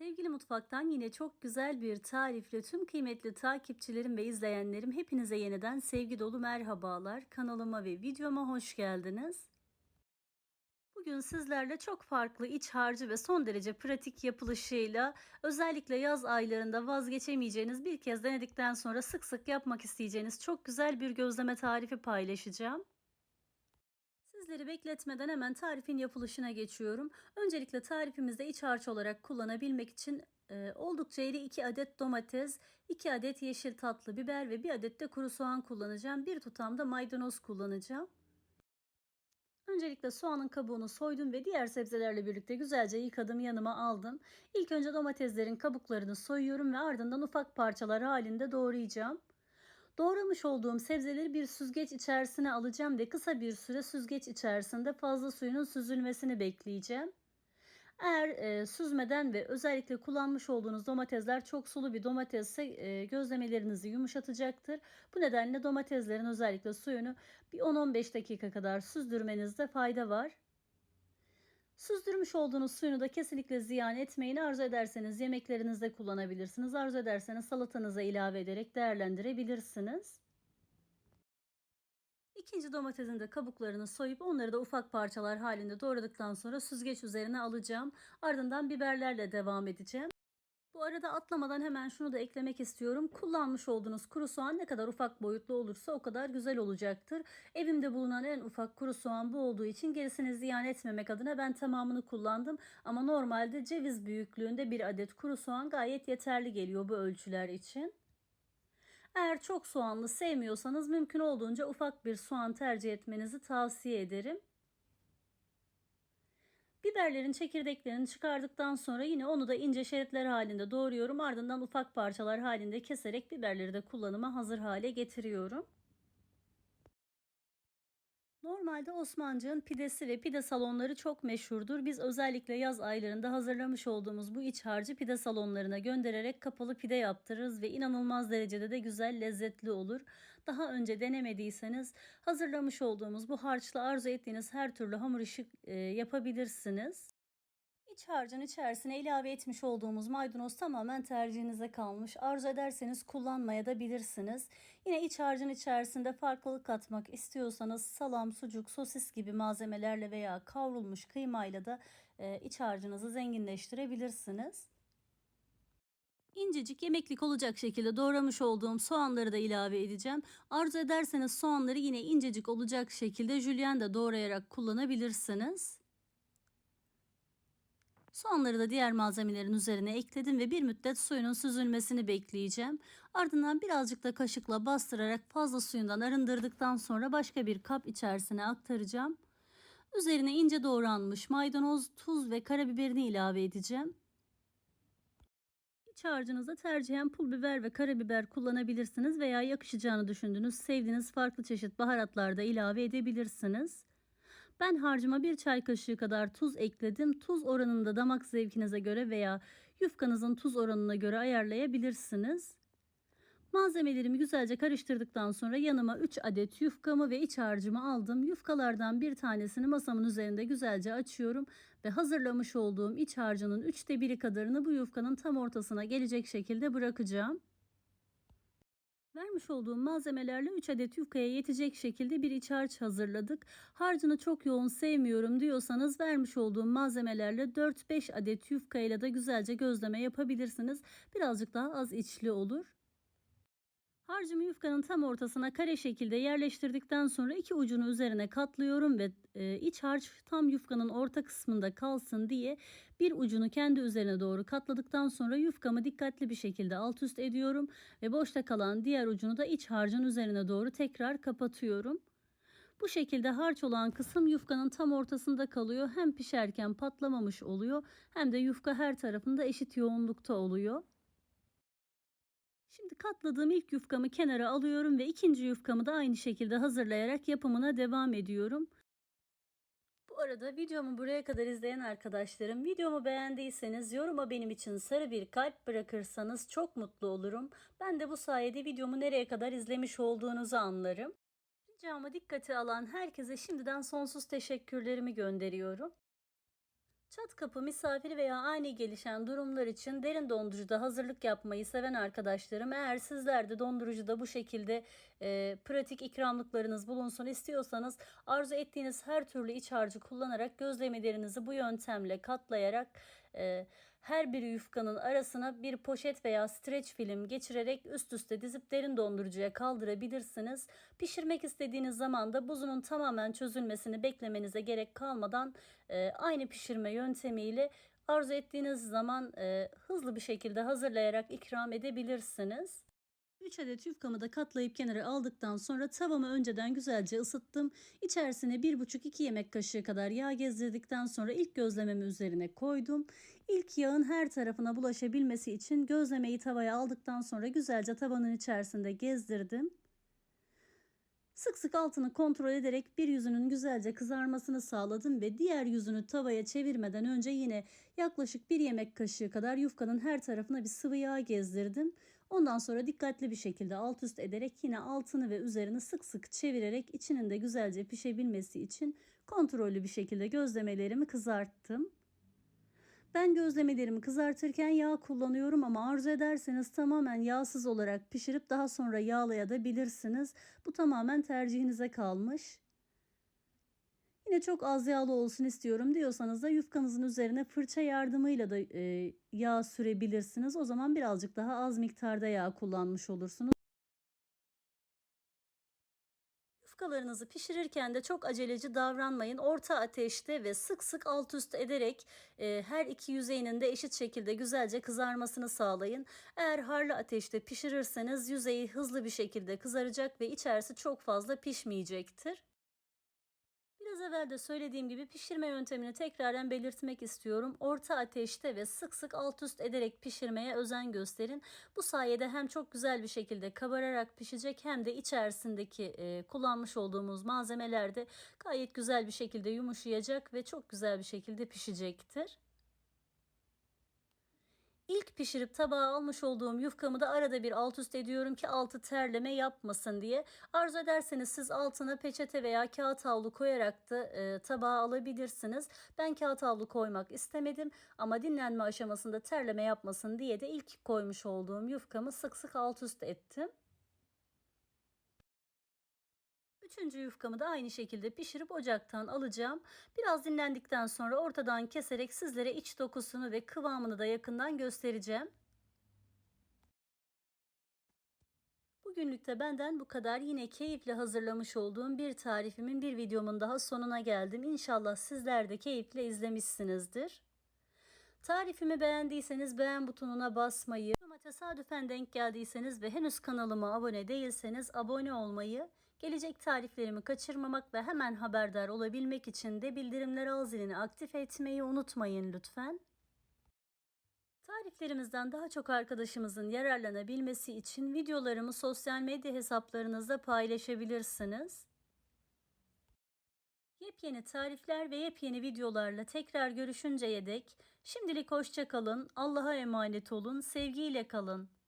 Sevgili mutfaktan yine çok güzel bir tarifle tüm kıymetli takipçilerim ve izleyenlerim hepinize yeniden sevgi dolu merhabalar. Kanalıma ve videoma hoş geldiniz. Bugün sizlerle çok farklı iç harcı ve son derece pratik yapılışıyla özellikle yaz aylarında vazgeçemeyeceğiniz bir kez denedikten sonra sık sık yapmak isteyeceğiniz çok güzel bir gözleme tarifi paylaşacağım. Sizleri bekletmeden hemen tarifin yapılışına geçiyorum. Öncelikle tarifimizde iç harç olarak kullanabilmek için e, oldukça iri 2 adet domates, 2 adet yeşil tatlı biber ve 1 adet de kuru soğan kullanacağım. Bir tutam da maydanoz kullanacağım. Öncelikle soğanın kabuğunu soydum ve diğer sebzelerle birlikte güzelce yıkadım yanıma aldım. İlk önce domateslerin kabuklarını soyuyorum ve ardından ufak parçalar halinde doğrayacağım. Doğramış olduğum sebzeleri bir süzgeç içerisine alacağım ve kısa bir süre süzgeç içerisinde fazla suyunun süzülmesini bekleyeceğim. Eğer e, süzmeden ve özellikle kullanmış olduğunuz domatesler çok sulu bir domatesse e, gözlemelerinizi yumuşatacaktır. Bu nedenle domateslerin özellikle suyunu bir 10-15 dakika kadar süzdürmenizde fayda var. Süzdürmüş olduğunuz suyunu da kesinlikle ziyan etmeyin. Arzu ederseniz yemeklerinizde kullanabilirsiniz. Arzu ederseniz salatanıza ilave ederek değerlendirebilirsiniz. İkinci domatesin de kabuklarını soyup onları da ufak parçalar halinde doğradıktan sonra süzgeç üzerine alacağım. Ardından biberlerle devam edeceğim. Bu arada atlamadan hemen şunu da eklemek istiyorum. Kullanmış olduğunuz kuru soğan ne kadar ufak boyutlu olursa o kadar güzel olacaktır. Evimde bulunan en ufak kuru soğan bu olduğu için gerisini ziyan etmemek adına ben tamamını kullandım. Ama normalde ceviz büyüklüğünde bir adet kuru soğan gayet yeterli geliyor bu ölçüler için. Eğer çok soğanlı sevmiyorsanız mümkün olduğunca ufak bir soğan tercih etmenizi tavsiye ederim. Biberlerin çekirdeklerini çıkardıktan sonra yine onu da ince şeritler halinde doğruyorum. Ardından ufak parçalar halinde keserek biberleri de kullanıma hazır hale getiriyorum. Normalde Osmancık'ın pidesi ve pide salonları çok meşhurdur. Biz özellikle yaz aylarında hazırlamış olduğumuz bu iç harcı pide salonlarına göndererek kapalı pide yaptırırız ve inanılmaz derecede de güzel lezzetli olur. Daha önce denemediyseniz hazırlamış olduğumuz bu harçla arzu ettiğiniz her türlü hamur işi e, yapabilirsiniz. İç harcın içerisine ilave etmiş olduğumuz maydanoz tamamen tercihinize kalmış. Arzu ederseniz kullanmaya da bilirsiniz. Yine iç harcın içerisinde farklılık katmak istiyorsanız salam, sucuk, sosis gibi malzemelerle veya kavrulmuş kıymayla da e, iç harcınızı zenginleştirebilirsiniz. İncecik yemeklik olacak şekilde doğramış olduğum soğanları da ilave edeceğim. Arzu ederseniz soğanları yine incecik olacak şekilde jülyen de doğrayarak kullanabilirsiniz. Soğanları da diğer malzemelerin üzerine ekledim ve bir müddet suyunun süzülmesini bekleyeceğim. Ardından birazcık da kaşıkla bastırarak fazla suyundan arındırdıktan sonra başka bir kap içerisine aktaracağım. Üzerine ince doğranmış maydanoz, tuz ve karabiberini ilave edeceğim. İç harcınızda tercihen pul biber ve karabiber kullanabilirsiniz veya yakışacağını düşündüğünüz, sevdiğiniz farklı çeşit baharatlar da ilave edebilirsiniz. Ben harcıma bir çay kaşığı kadar tuz ekledim. Tuz oranını da damak zevkinize göre veya yufkanızın tuz oranına göre ayarlayabilirsiniz. Malzemelerimi güzelce karıştırdıktan sonra yanıma 3 adet yufkamı ve iç harcımı aldım. Yufkalardan bir tanesini masamın üzerinde güzelce açıyorum ve hazırlamış olduğum iç harcının 3'te 1'i kadarını bu yufkanın tam ortasına gelecek şekilde bırakacağım. Vermiş olduğum malzemelerle 3 adet yufkaya yetecek şekilde bir iç harç hazırladık. Harcını çok yoğun sevmiyorum diyorsanız vermiş olduğum malzemelerle 4-5 adet yufkayla da güzelce gözleme yapabilirsiniz. Birazcık daha az içli olur. Harcımı yufkanın tam ortasına kare şekilde yerleştirdikten sonra iki ucunu üzerine katlıyorum ve e, iç harç tam yufkanın orta kısmında kalsın diye bir ucunu kendi üzerine doğru katladıktan sonra yufkamı dikkatli bir şekilde alt üst ediyorum ve boşta kalan diğer ucunu da iç harcın üzerine doğru tekrar kapatıyorum. Bu şekilde harç olan kısım yufkanın tam ortasında kalıyor. Hem pişerken patlamamış oluyor hem de yufka her tarafında eşit yoğunlukta oluyor. Şimdi katladığım ilk yufkamı kenara alıyorum ve ikinci yufkamı da aynı şekilde hazırlayarak yapımına devam ediyorum. Bu arada videomu buraya kadar izleyen arkadaşlarım videomu beğendiyseniz yoruma benim için sarı bir kalp bırakırsanız çok mutlu olurum. Ben de bu sayede videomu nereye kadar izlemiş olduğunuzu anlarım. Ricamı dikkate alan herkese şimdiden sonsuz teşekkürlerimi gönderiyorum. Çat kapı misafir veya ani gelişen durumlar için derin dondurucuda hazırlık yapmayı seven arkadaşlarım eğer sizler de dondurucuda bu şekilde e, pratik ikramlıklarınız bulunsun istiyorsanız arzu ettiğiniz her türlü iç harcı kullanarak gözlemelerinizi bu yöntemle katlayarak e, her bir yufkanın arasına bir poşet veya streç film geçirerek üst üste dizip derin dondurucuya kaldırabilirsiniz. Pişirmek istediğiniz zaman da buzunun tamamen çözülmesini beklemenize gerek kalmadan e, aynı pişirme yöntemiyle arzu ettiğiniz zaman e, hızlı bir şekilde hazırlayarak ikram edebilirsiniz. 3 adet yufkamı da katlayıp kenara aldıktan sonra tavamı önceden güzelce ısıttım. İçerisine 1,5-2 yemek kaşığı kadar yağ gezdirdikten sonra ilk gözlememi üzerine koydum. İlk yağın her tarafına bulaşabilmesi için gözlemeyi tavaya aldıktan sonra güzelce tavanın içerisinde gezdirdim. Sık sık altını kontrol ederek bir yüzünün güzelce kızarmasını sağladım ve diğer yüzünü tavaya çevirmeden önce yine yaklaşık bir yemek kaşığı kadar yufkanın her tarafına bir sıvı yağ gezdirdim. Ondan sonra dikkatli bir şekilde alt üst ederek yine altını ve üzerini sık sık çevirerek içinin de güzelce pişebilmesi için kontrollü bir şekilde gözlemelerimi kızarttım. Ben gözlemelerimi kızartırken yağ kullanıyorum ama arzu ederseniz tamamen yağsız olarak pişirip daha sonra yağlayabilirsiniz. Bu tamamen tercihinize kalmış. Yine çok az yağlı olsun istiyorum diyorsanız da yufkanızın üzerine fırça yardımıyla da e, yağ sürebilirsiniz. O zaman birazcık daha az miktarda yağ kullanmış olursunuz. Yufkalarınızı pişirirken de çok aceleci davranmayın. Orta ateşte ve sık sık alt üst ederek e, her iki yüzeyinin de eşit şekilde güzelce kızarmasını sağlayın. Eğer harlı ateşte pişirirseniz yüzeyi hızlı bir şekilde kızaracak ve içerisi çok fazla pişmeyecektir. Biraz evvel de söylediğim gibi pişirme yöntemini tekraren belirtmek istiyorum. Orta ateşte ve sık sık alt üst ederek pişirmeye özen gösterin. Bu sayede hem çok güzel bir şekilde kabararak pişecek hem de içerisindeki e, kullanmış olduğumuz malzemeler de gayet güzel bir şekilde yumuşayacak ve çok güzel bir şekilde pişecektir. İlk pişirip tabağa almış olduğum yufkamı da arada bir alt üst ediyorum ki altı terleme yapmasın diye. Arzu ederseniz siz altına peçete veya kağıt havlu koyarak da e, tabağa alabilirsiniz. Ben kağıt havlu koymak istemedim ama dinlenme aşamasında terleme yapmasın diye de ilk koymuş olduğum yufkamı sık sık alt üst ettim. Üçüncü yufkamı da aynı şekilde pişirip ocaktan alacağım. Biraz dinlendikten sonra ortadan keserek sizlere iç dokusunu ve kıvamını da yakından göstereceğim. Bugünlük de benden bu kadar. Yine keyifle hazırlamış olduğum bir tarifimin bir videomun daha sonuna geldim. İnşallah sizler de keyifle izlemişsinizdir. Tarifimi beğendiyseniz beğen butonuna basmayı, ama tesadüfen denk geldiyseniz ve henüz kanalıma abone değilseniz abone olmayı, gelecek tariflerimi kaçırmamak ve hemen haberdar olabilmek için de bildirimler al zilini aktif etmeyi unutmayın lütfen. Tariflerimizden daha çok arkadaşımızın yararlanabilmesi için videolarımı sosyal medya hesaplarınızda paylaşabilirsiniz. Yepyeni tarifler ve yepyeni videolarla tekrar görüşünceye dek şimdilik hoşça kalın, Allah'a emanet olun, sevgiyle kalın.